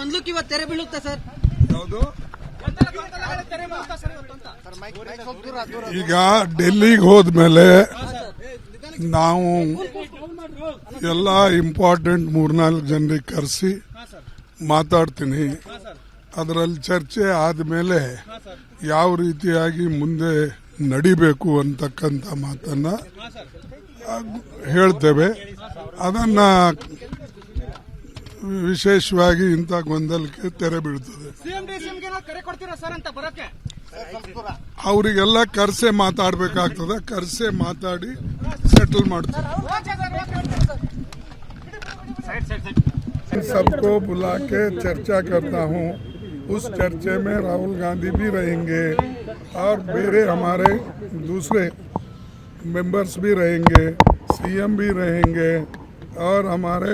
ಗೊಂದಲಕ್ಕೆ ಇವತ್ತು ತೆರೆ ಬೀಳುತ್ತೆ ಸರ್? ಯಾವುದು ಈಗ ಡೆಲ್ಲಿಗೆ ಹೋದ್ಮೇಲೆ ನಾವು ಎಲ್ಲ ಇಂಪಾರ್ಟೆಂಟ್ ಮೂರ್ನಾಲ್ಕು ಜನರಿಗೆ ಕರೆಸಿ ಮಾತಾಡ್ತೀನಿ. ಅದರಲ್ಲಿ ಚರ್ಚೆ ಆದಮೇಲೆ ಯಾವ ರೀತಿಯಾಗಿ ಮುಂದೆ ನಡಿಬೇಕು ಅಂತಕ್ಕಂಥ ಮಾತನ್ನ ಹೇಳ್ತೇವೆ. ಅದನ್ನ ವಿಶೇಷವಾಗಿ ಇಂಥ ಗೊಂದಲಕ್ಕೆ ತೆರೆ ಬೀಳ್ತದೆ ಸಿಎಂ ಡಿ ಸಿಎಂ ಕರೆ ಕೊಡ್ತೀರಾ ಸರ್ ಅಂತ ಬರೋಕೆ ಅವರಿಗೆಲ್ಲ ಕರ್ಸೆ ಮಾತಾಡ್ಬೇಕಾಗ್ತದೆ ಕರ್ಸೆ ಮಾತಾಡಿ ಸೆಟಲ್ ಮಾಡ್ತಾರೆ सबको बुला के चर्चा करता हूँ उस चर्चे में राहुल गांधी भी रहेंगे और मेरे हमारे दूसरे मेंबर्स भी रहेंगे सीएम भी रहेंगे और हमारे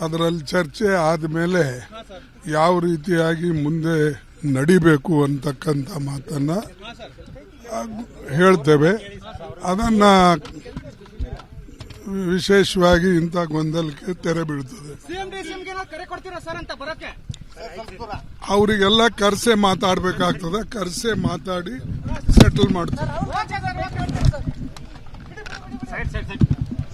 ಅದರಲ್ಲಿ ಚರ್ಚೆ ಆದಮೇಲೆ ಯಾವ ರೀತಿಯಾಗಿ ಮುಂದೆ ನಡಿಬೇಕು ಅಂತಕ್ಕಂಥ ಮಾತನ್ನ ಹೇಳ್ತೇವೆ. ಅದನ್ನ ವಿಶೇಷವಾಗಿ ಇಂಥ ಗೊಂದಲಕ್ಕೆ ತೆರೆ ಬೀಳ್ತದೆ. ಅವರಿಗೆಲ್ಲ ಕರ್ಸೆ ಮಾತಾಡಬೇಕಾಗ್ತದೆ. ಕರ್ಸೆ ಮಾತಾಡಿ ಸೆಟಲ್ ಮಾಡ್ತಾರೆ